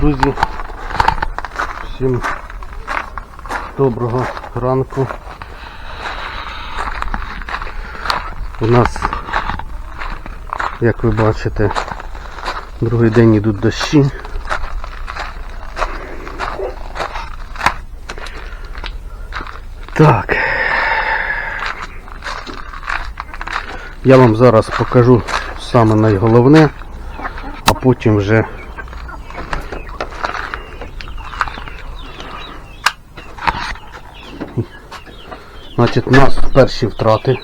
Друзі, всім доброго ранку. У нас, як ви бачите, другий день йдуть дощі. Так. Я вам зараз покажу саме найголовне, а потім вже Значить, у нас перші втрати.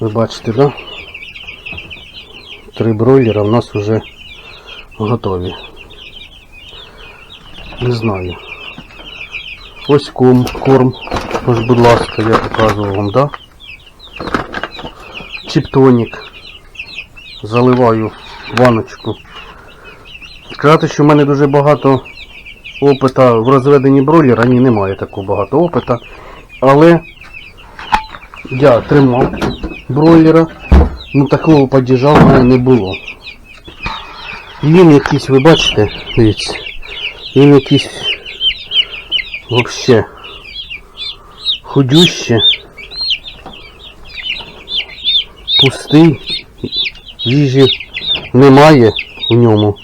Ви бачите, да? Три бройлера у нас вже готові. Не знаю. Ось ком, корм. Ось, будь ласка, я показував вам, да? Чіптонік. Заливаю в ваночку. Сказати, що в мене дуже багато опита в розведенні бройлера, ні, немає такого багато опита. Але я тримав бройлера, ну такого падіжа в мене не було. Він якийсь, ви бачите, дивіться, він якийсь вообще худюще, пустий, їжі немає в ньому.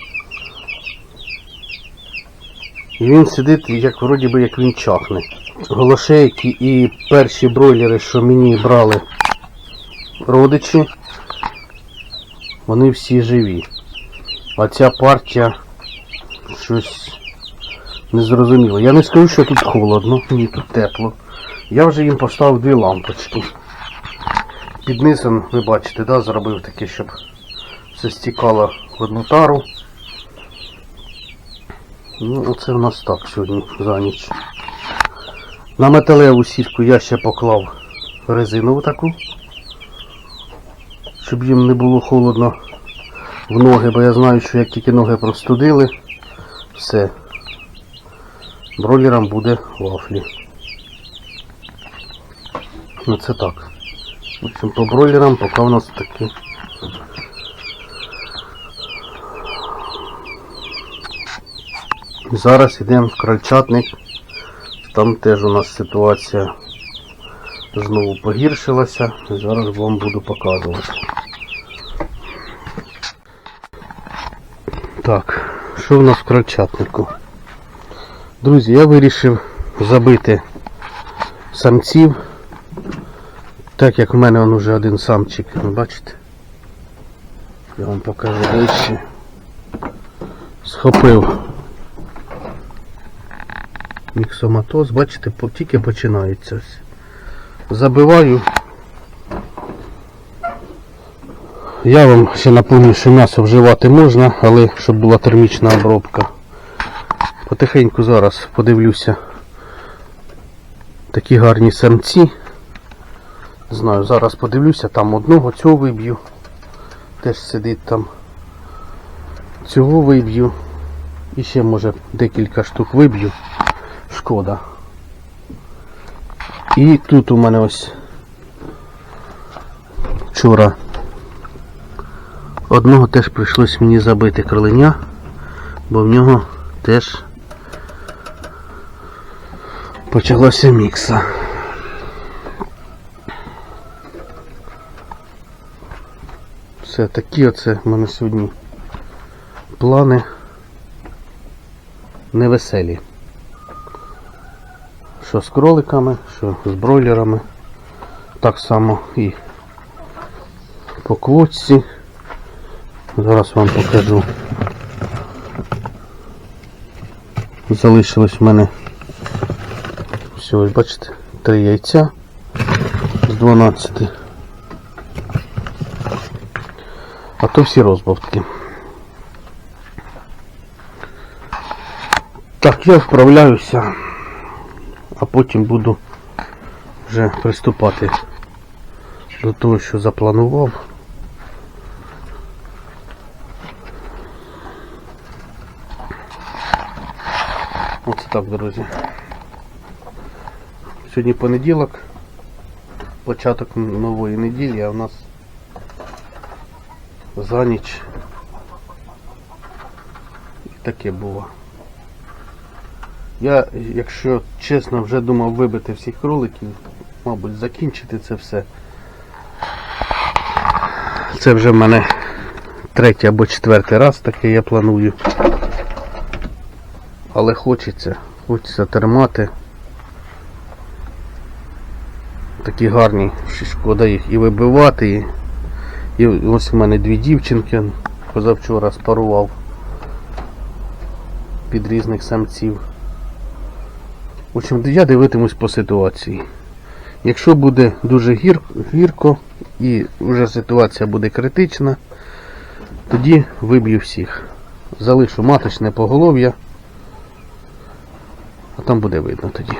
І він сидить, як вроді би як він чахне. Голошейки і перші бройлери, що мені брали родичі, вони всі живі. А ця партія щось незрозуміло. Я не скажу, що тут холодно, ні, тут тепло. Я вже їм поставив дві лампочки. Під низом, ви бачите, да, зробив таке, щоб все стікало в одну тару. Ну, оце в нас так сьогодні за ніч. На металеву сітку я ще поклав резинову таку, щоб їм не було холодно в ноги, бо я знаю, що як тільки ноги простудили, все, бройлерам буде вафлі. Ну це так. В общем, по бройлерам поки у нас такі. Зараз йдемо в крольчатник. Там теж у нас ситуація знову погіршилася. І зараз вам буду показувати. Так, що в нас в крольчатнику? Друзі, я вирішив забити самців. Так як в мене он уже один самчик, бачите? Я вам покажу ближче. Схопив міксоматоз, бачите, тільки починається. ось. Забиваю. Я вам ще напомню, що м'ясо вживати можна, але щоб була термічна обробка. Потихеньку зараз подивлюся. Такі гарні самці. Знаю, зараз подивлюся, там одного цього виб'ю. Теж сидить там. Цього виб'ю. І ще може декілька штук виб'ю. Шкода. І тут у мене ось вчора одного теж прийшлось мені забити кроленя, бо в нього теж почалася мікса. Все, такі оце в мене сьогодні плани невеселі. Що з кроликами, що з бройлерами. Так само і по квотці. Зараз вам покажу. Залишилось в мене всього, ось бачите, три яйця з 12. А то всі розбавки. Так, я вправляюся а потім буду вже приступати до того, що запланував. Оце так, друзі. Сьогодні понеділок, початок нової неділі, а в нас за ніч таке було. Я, якщо чесно, вже думав вибити всіх кроликів, мабуть, закінчити це все. Це вже в мене третій або четвертий раз таке я планую. Але хочеться, хочеться термати. Такі гарні, що шкода їх і вибивати. І, і ось у мене дві дівчинки позавчора спарував під різних самців. В общем, я дивитимусь по ситуації. Якщо буде дуже гір, гірко і вже ситуація буде критична, тоді виб'ю всіх. Залишу маточне поголов'я, а там буде видно тоді.